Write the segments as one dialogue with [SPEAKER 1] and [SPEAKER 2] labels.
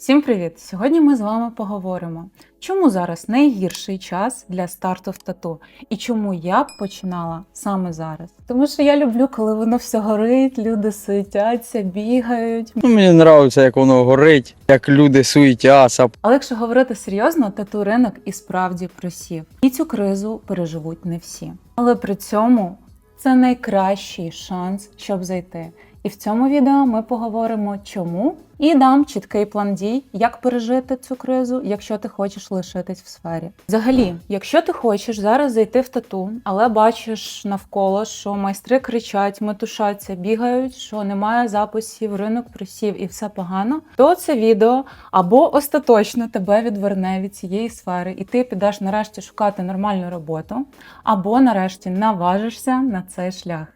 [SPEAKER 1] Всім привіт! Сьогодні ми з вами поговоримо, чому зараз найгірший час для старту в тату і чому я б починала саме зараз. Тому що я люблю, коли воно все горить, люди суетяться, бігають.
[SPEAKER 2] Ну, мені подобається, як воно горить, як люди суетяться.
[SPEAKER 1] Але якщо говорити серйозно, тату ринок і справді просів. І цю кризу переживуть не всі. Але при цьому це найкращий шанс, щоб зайти. І в цьому відео ми поговоримо, чому і дам чіткий план дій, як пережити цю кризу, якщо ти хочеш лишитись в сфері. Взагалі, якщо ти хочеш зараз зайти в тату, але бачиш навколо, що майстри кричать, метушаться, бігають, що немає записів, ринок просів і все погано, то це відео або остаточно тебе відверне від цієї сфери, і ти підеш нарешті шукати нормальну роботу, або нарешті наважишся на цей шлях.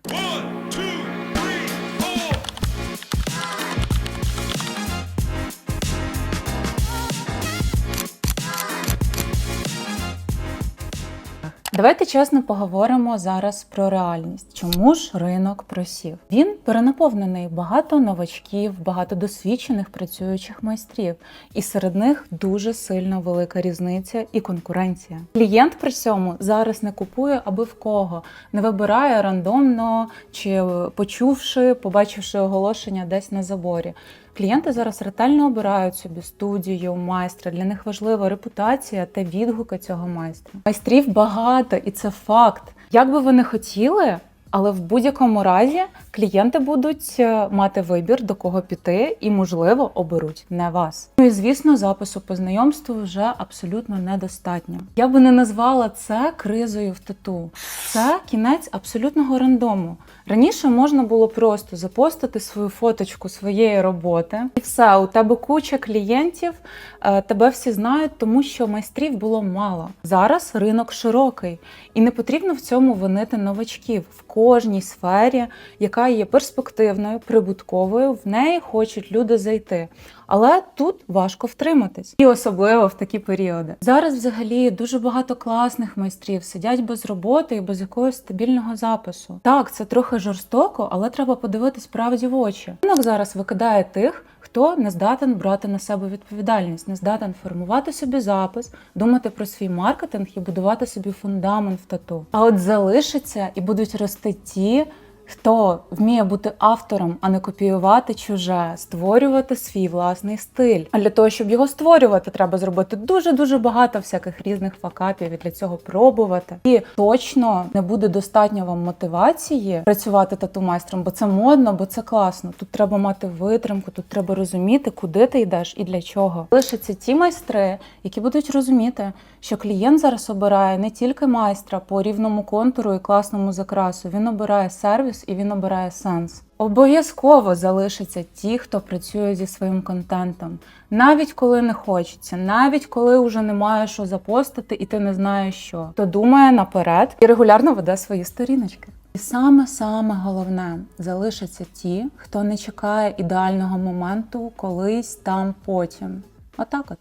[SPEAKER 1] Давайте чесно поговоримо зараз про реальність. Чому ж ринок просів? Він перенаповнений багато новачків, багато досвідчених працюючих майстрів, і серед них дуже сильно велика різниця і конкуренція. Клієнт при цьому зараз не купує аби в кого, не вибирає рандомно чи почувши, побачивши оголошення десь на заборі. Клієнти зараз ретельно обирають собі студію, майстра. Для них важлива репутація та відгуки цього майстра. Майстрів багато, і це факт. Як би ви не хотіли, але в будь-якому разі клієнти будуть е, мати вибір, до кого піти, і, можливо, оберуть не вас. Ну і звісно, запису по знайомству вже абсолютно недостатньо. Я би не назвала це кризою в тату. Це кінець абсолютного рандому. Раніше можна було просто запостити свою фоточку своєї роботи, і все, у тебе куча клієнтів, е, тебе всі знають, тому що майстрів було мало. Зараз ринок широкий, і не потрібно в цьому винити новачків в кожній сфері, яка є перспективною, прибутковою. В неї хочуть люди зайти. Але тут важко втриматись, і особливо в такі періоди. Зараз взагалі дуже багато класних майстрів сидять без роботи і без якогось стабільного запису. Так, це трохи жорстоко, але треба подивитись правді в очі. Ринок зараз викидає тих, хто не здатен брати на себе відповідальність, не здатен формувати собі запис, думати про свій маркетинг і будувати собі фундамент в тату. А от залишиться і будуть рости ті. Хто вміє бути автором, а не копіювати чуже, створювати свій власний стиль. А для того, щоб його створювати, треба зробити дуже дуже багато всяких різних факапів і для цього пробувати. І точно не буде достатньо вам мотивації працювати тату майстром, бо це модно, бо це класно. Тут треба мати витримку, тут треба розуміти, куди ти йдеш і для чого. Лишаться ті майстри, які будуть розуміти, що клієнт зараз обирає не тільки майстра по рівному контуру і класному закрасу, він обирає сервіс і він обирає сенс. Обов'язково залишаться ті, хто працює зі своїм контентом, навіть коли не хочеться, навіть коли вже немає що запостити, і ти не знаєш що, хто думає наперед і регулярно веде свої сторіночки. І саме саме головне залишаться ті, хто не чекає ідеального моменту колись там потім. Отак от.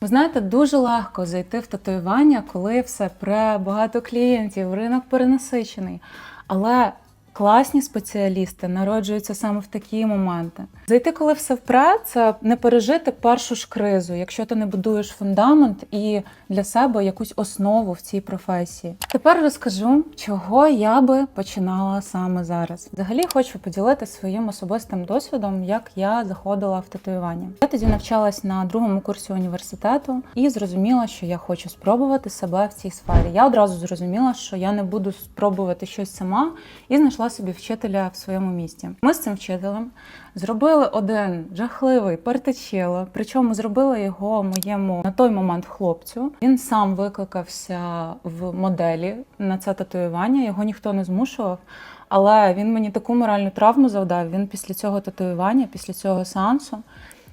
[SPEAKER 1] Ви знаєте, дуже легко зайти в татуювання, коли все пре, багато клієнтів, ринок перенасичений. Але класні спеціалісти народжуються саме в такі моменти. Зайти, коли все впре, це не пережити першу ж кризу, якщо ти не будуєш фундамент і для себе якусь основу в цій професії. Тепер розкажу, чого я би починала саме зараз. Взагалі хочу поділитися своїм особистим досвідом, як я заходила в татуювання. Я тоді навчалась на другому курсі університету і зрозуміла, що я хочу спробувати себе в цій сфері. Я одразу зрозуміла, що я не буду спробувати щось сама, і знайшла собі вчителя в своєму місті. Ми з цим вчителем зробили один жахливий портачело. причому зробили його моєму на той момент хлопцю. Він сам викликався в моделі на це татуювання, його ніхто не змушував. Але він мені таку моральну травму завдав. Він після цього татуювання, після цього сеансу,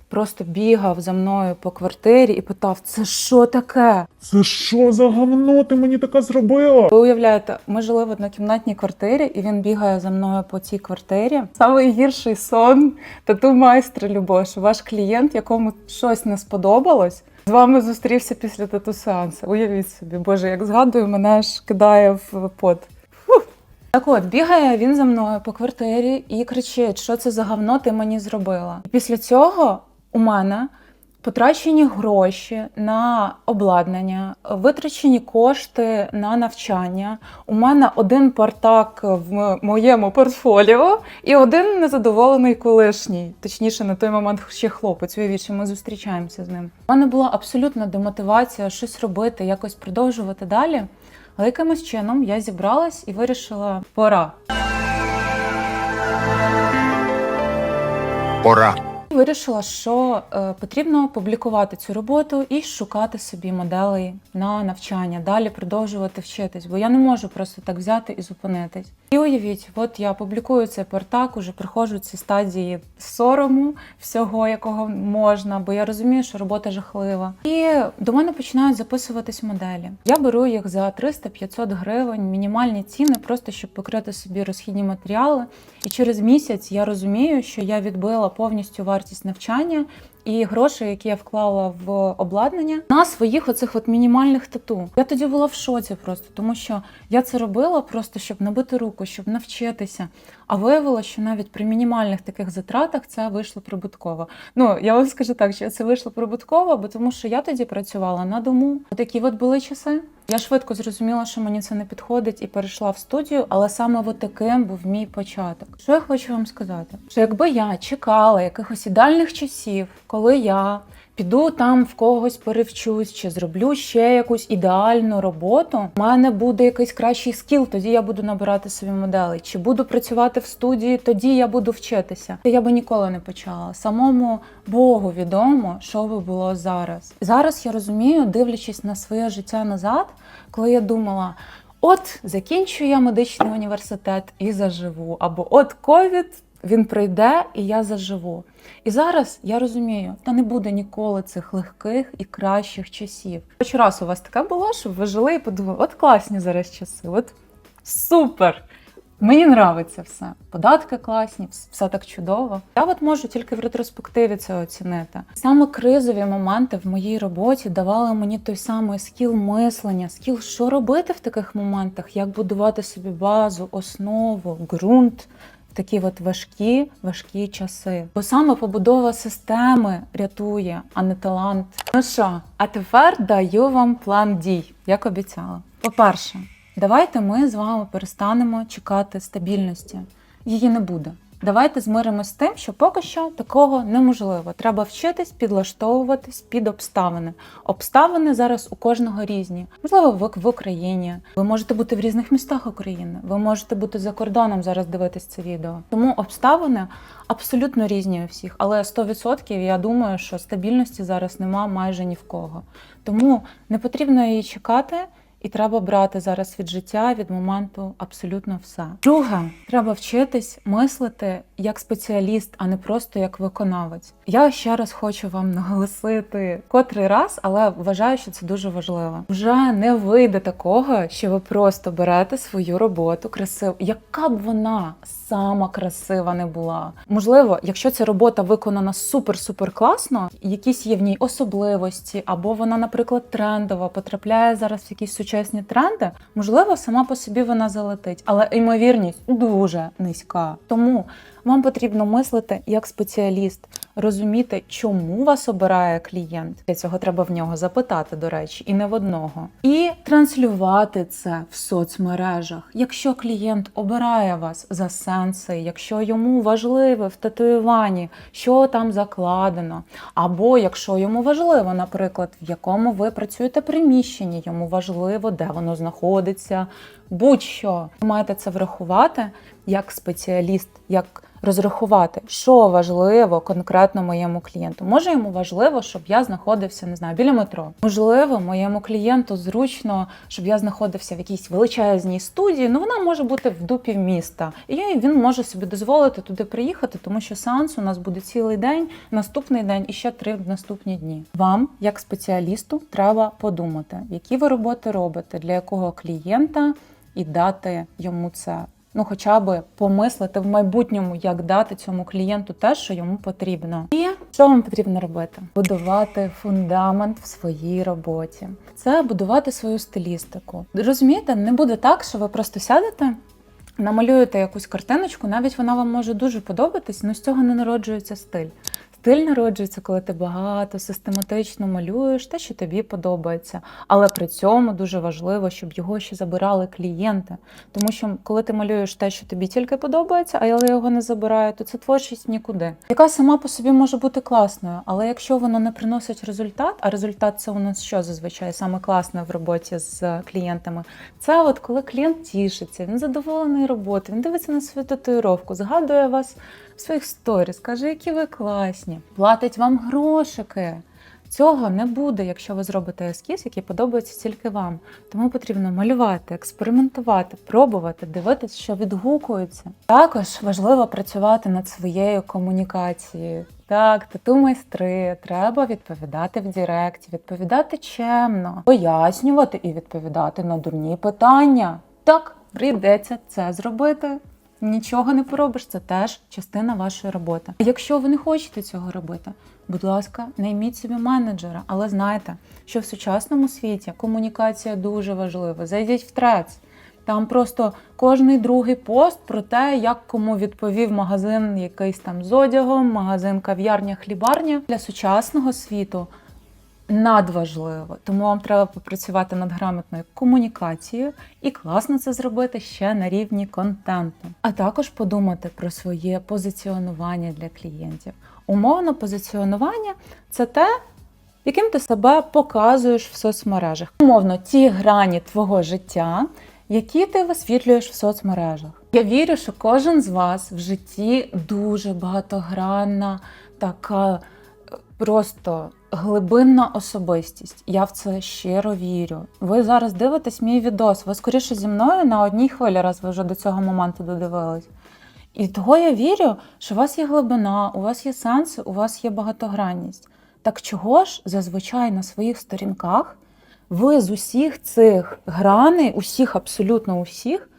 [SPEAKER 1] просто бігав за мною по квартирі і питав: це що таке?
[SPEAKER 3] Це що за говно ти мені таке зробила?
[SPEAKER 1] Ви уявляєте, ми жили в однокімнатній квартирі, і він бігає за мною по цій квартирі. Самий гірший сон тату майстра Любош, ваш клієнт, якому щось не сподобалось. З вами зустрівся після тату сеансу. Уявіть собі, боже, як згадую, мене аж кидає в пот. Фух. Так от, бігає він за мною по квартирі і кричить, що це за говно ти мені зробила. І після цього у мене потрачені гроші на обладнання, витрачені кошти на навчання. У мене один партак в моєму портфоліо і один незадоволений колишній, точніше, на той момент ще хлопець. Уявіть, що ми зустрічаємося з ним. У мене була абсолютна демотивація щось робити, якось продовжувати далі. Але якимось чином я зібралась і вирішила, пора.
[SPEAKER 3] Пора.
[SPEAKER 1] Вирішила, що е, потрібно публікувати цю роботу і шукати собі моделей на навчання, далі продовжувати вчитись, бо я не можу просто так взяти і зупинитись. І уявіть, от я публікую цей портак, уже проходжу ці стадії сорому всього, якого можна, бо я розумію, що робота жахлива. І до мене починають записуватись моделі. Я беру їх за 300-500 гривень, мінімальні ціни, просто щоб покрити собі розхідні матеріали. І через місяць я розумію, що я відбила повністю вартість навчання і гроші, які я вклала в обладнання, на своїх оцих от мінімальних тату. Я тоді була в шоці просто, тому що я це робила просто щоб набити руку, щоб навчитися. А виявилося, що навіть при мінімальних таких затратах це вийшло прибутково. Ну я вам скажу так, що це вийшло прибутково, бо тому що я тоді працювала на дому. Такі от були часи. Я швидко зрозуміла, що мені це не підходить, і перейшла в студію, але саме от таким був мій початок. Що я хочу вам сказати? Що якби я чекала якихось ідеальних часів, коли я піду там в когось перевчусь, чи зроблю ще якусь ідеальну роботу, в мене буде якийсь кращий скіл, тоді я буду набирати собі моделей. Чи буду працювати в студії, тоді я буду вчитися. Я би ніколи не почала. Самому Богу відомо, що би було зараз. Зараз я розумію, дивлячись на своє життя назад, коли я думала. От закінчую я медичний університет і заживу, або от ковід він прийде і я заживу. І зараз я розумію, та не буде ніколи цих легких і кращих часів. Хоч раз у вас таке було, щоб ви жили і подумали, от класні зараз часи, от супер! Мені нравиться все. Податки класні, все так чудово. Я от можу тільки в ретроспективі це оцінити. Саме кризові моменти в моїй роботі давали мені той самий скіл мислення, скіл, що робити в таких моментах, як будувати собі базу, основу, ґрунт. Такі от важкі, важкі часи. Бо саме побудова системи рятує, а не талант. Ну що, а тепер даю вам план дій, як обіцяла. По-перше, Давайте ми з вами перестанемо чекати стабільності. Її не буде. Давайте змиримося з тим, що поки що такого неможливо. Треба вчитись підлаштовуватись під обставини. Обставини зараз у кожного різні. Можливо, ви в Україні. Ви можете бути в різних містах України. Ви можете бути за кордоном зараз дивитись це відео. Тому обставини абсолютно різні у всіх. Але 100% я думаю, що стабільності зараз нема майже ні в кого. Тому не потрібно її чекати. І треба брати зараз від життя, від моменту абсолютно все. Друге, треба вчитись мислити як спеціаліст, а не просто як виконавець. Я ще раз хочу вам наголосити котрий раз, але вважаю, що це дуже важливо. Вже не вийде такого, що ви просто берете свою роботу красиву, яка б вона сама красива не була. Можливо, якщо ця робота виконана супер-супер класно, якісь є в ній особливості, або вона, наприклад, трендова, потрапляє зараз в якісь сучасні тренди, можливо, сама по собі вона залетить, але ймовірність дуже низька. Тому вам потрібно мислити як спеціаліст, розуміти, чому вас обирає клієнт. Для цього треба в нього запитати, до речі, і не в одного. І транслювати це в соцмережах. Якщо клієнт обирає вас за сенси, якщо йому важливо в татуюванні, що там закладено, або якщо йому важливо, наприклад, в якому ви працюєте приміщенні, йому важливо, де воно знаходиться, будь-що. Ви маєте це врахувати як спеціаліст, як розрахувати, що важливо конкретно моєму клієнту. Може йому важливо, щоб я знаходився, не знаю, біля метро. Можливо, моєму клієнту зручно, щоб я знаходився в якійсь величезній студії. Ну вона може бути в дупі міста, і він може собі дозволити туди приїхати, тому що сеанс у нас буде цілий день, наступний день і ще три наступні дні. Вам, як спеціалісту, треба подумати, які ви роботи робите, для якого клієнта і дати йому це ну хоча би помислити в майбутньому, як дати цьому клієнту те, що йому потрібно. І що вам потрібно робити? Будувати фундамент в своїй роботі. Це будувати свою стилістику. Розумієте, не буде так, що ви просто сядете. Намалюєте якусь картиночку, навіть вона вам може дуже подобатись, але з цього не народжується стиль. Стиль народжується, коли ти багато систематично малюєш те, що тобі подобається. Але при цьому дуже важливо, щоб його ще забирали клієнти. Тому що коли ти малюєш те, що тобі тільки подобається, а але його не забирає, то це творчість нікуди. Яка сама по собі може бути класною, але якщо воно не приносить результат, а результат це у нас що зазвичай саме класне в роботі з клієнтами, це от коли клієнт тішиться, він задоволений роботою, він дивиться на свою татуїровку, згадує вас в своїх сторіс, каже, які ви класні, платить вам грошики. Цього не буде, якщо ви зробите ескіз, який подобається тільки вам. Тому потрібно малювати, експериментувати, пробувати, дивитися, що відгукується. Також важливо працювати над своєю комунікацією. Так, тату майстри, треба відповідати в Директі, відповідати чемно, пояснювати і відповідати на дурні питання. Так, прийдеться це зробити. Нічого не поробиш, це теж частина вашої роботи. Якщо ви не хочете цього робити, будь ласка, найміть собі менеджера, але знайте, що в сучасному світі комунікація дуже важлива. Зайдіть в трец. Там просто кожний другий пост про те, як кому відповів магазин якийсь там з одягом, магазин кав'ярня, хлібарня для сучасного світу надважливо. Тому вам треба попрацювати над грамотною комунікацією і класно це зробити ще на рівні контенту. А також подумати про своє позиціонування для клієнтів. Умовно позиціонування це те, яким ти себе показуєш в соцмережах. Умовно, ті грані твого життя, які ти висвітлюєш в соцмережах. Я вірю, що кожен з вас в житті дуже багатогранна, така е, просто глибинна особистість. Я в це щиро вірю. Ви зараз дивитесь мій відос. Ви скоріше зі мною на одній хвилі, раз ви вже до цього моменту додивились. І того я вірю, що у вас є глибина, у вас є сенси, у вас є багатогранність. Так чого ж зазвичай на своїх сторінках ви з усіх цих граней, усіх, абсолютно усіх,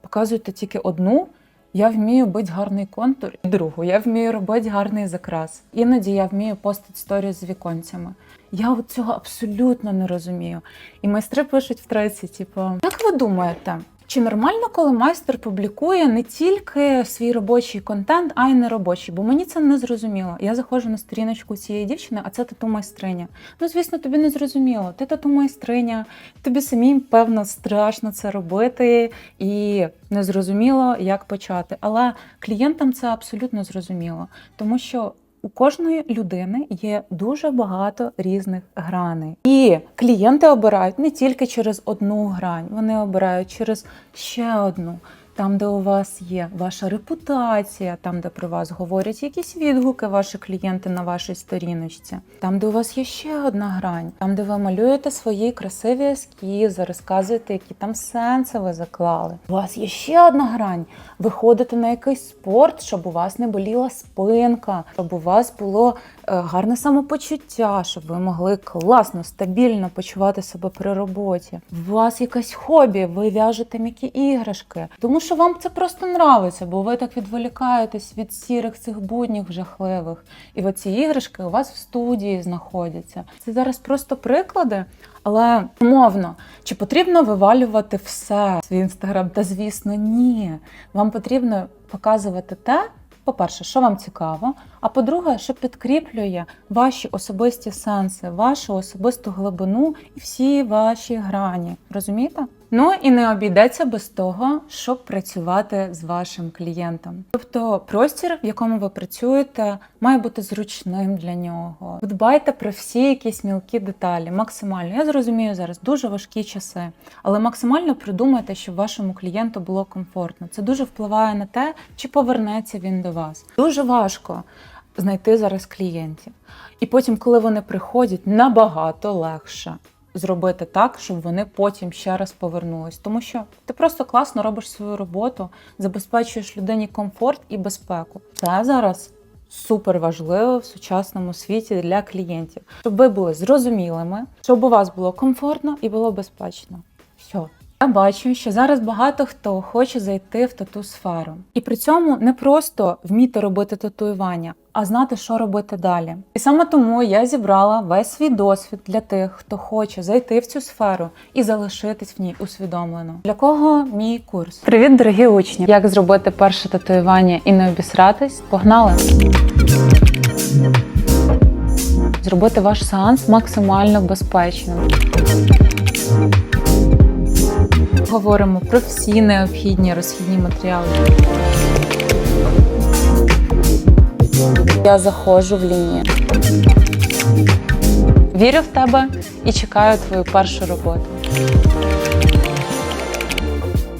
[SPEAKER 1] показуєте тільки одну. Я вмію бити гарний контур, і другу, я вмію робити гарний закрас. Іноді я вмію постити сторі з віконцями. Я от цього абсолютно не розумію. І майстри пишуть в треці, типу, як ви думаєте, чи нормально, коли майстер публікує не тільки свій робочий контент, а й не робочий? Бо мені це не зрозуміло. Я заходжу на сторіночку цієї дівчини, а це тату майстриня. Ну, звісно, тобі не зрозуміло. Ти тату майстриня, тобі самій, певно, страшно це робити і не зрозуміло, як почати. Але клієнтам це абсолютно зрозуміло, тому що. У кожної людини є дуже багато різних граней, і клієнти обирають не тільки через одну грань, вони обирають через ще одну. Там, де у вас є ваша репутація, там, де про вас говорять якісь відгуки, ваші клієнти на вашій сторіночці, там, де у вас є ще одна грань, там, де ви малюєте свої красиві ескізи, розказуєте, які там сенси ви заклали. У вас є ще одна грань. Ви ходите на якийсь спорт, щоб у вас не боліла спинка, щоб у вас було е, гарне самопочуття, щоб ви могли класно, стабільно почувати себе при роботі. У вас якесь хобі, ви в'яжете м'які іграшки, тому що вам це просто нравиться, бо ви так відволікаєтесь від сірих цих буднів жахливих. І оці іграшки у вас в студії знаходяться. Це зараз просто приклади. Але умовно, чи потрібно вивалювати все свій інстаграм? Та звісно, ні. Вам потрібно показувати те, по-перше, що вам цікаво, а по-друге, що підкріплює ваші особисті сенси, вашу особисту глибину і всі ваші грані. Розумієте? Ну і не обійдеться без того, щоб працювати з вашим клієнтом. Тобто простір, в якому ви працюєте, має бути зручним для нього. Дбайте про всі якісь мілкі деталі, максимально. Я зрозумію зараз дуже важкі часи, але максимально придумайте, щоб вашому клієнту було комфортно. Це дуже впливає на те, чи повернеться він до вас. Дуже важко знайти зараз клієнтів. І потім, коли вони приходять, набагато легше зробити так, щоб вони потім ще раз повернулись. Тому що ти просто класно робиш свою роботу, забезпечуєш людині комфорт і безпеку. Це зараз супер важливо в сучасному світі для клієнтів, щоб ви були зрозумілими, щоб у вас було комфортно і було безпечно. Все. Я бачу, що зараз багато хто хоче зайти в тату сферу, і при цьому не просто вміти робити татуювання, а знати, що робити далі. І саме тому я зібрала весь свій досвід для тих, хто хоче зайти в цю сферу і залишитись в ній усвідомлено. Для кого мій курс? Привіт, дорогі учні! Як зробити перше татуювання і не обісратись? Погнали! зробити ваш сеанс максимально безпечним. Говоримо про всі необхідні розхідні матеріали. Я заходжу в лінію. Вірю в тебе і чекаю твою першу роботу.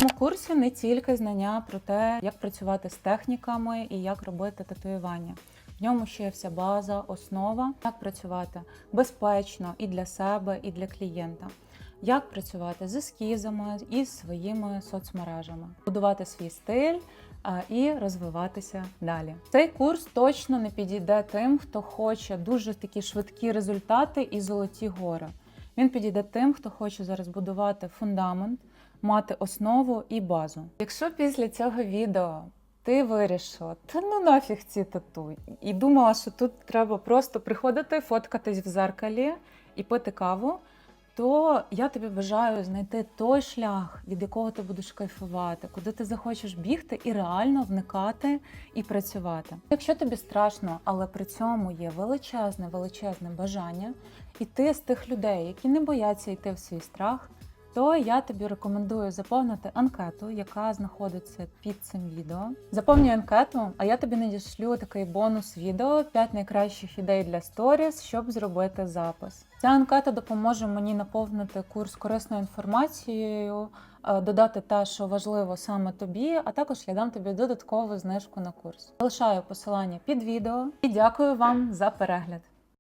[SPEAKER 1] На курсі не тільки знання про те, як працювати з техніками і як робити татуювання. В ньому ще є вся база, основа, як працювати безпечно і для себе, і для клієнта. Як працювати з ескізами і своїми соцмережами, будувати свій стиль і розвиватися далі. Цей курс точно не підійде тим, хто хоче дуже такі швидкі результати і золоті гори. Він підійде тим, хто хоче зараз будувати фундамент, мати основу і базу. Якщо після цього відео ти вирішила, та ну нафіг ці тату, і думала, що тут треба просто приходити, фоткатись в зеркалі і пити каву, то я тобі бажаю знайти той шлях, від якого ти будеш кайфувати, куди ти захочеш бігти і реально вникати і працювати. Якщо тобі страшно, але при цьому є величезне, величезне бажання, і з тих людей, які не бояться йти в свій страх, то я тобі рекомендую заповнити анкету, яка знаходиться під цим відео. Заповнюй анкету, а я тобі надішлю такий бонус відео 5 найкращих ідей для сторіс, щоб зробити запис. Ця анкета допоможе мені наповнити курс корисною інформацією, е, додати те, що важливо саме тобі, а також я дам тобі додаткову знижку на курс. Залишаю посилання під відео і дякую вам за перегляд.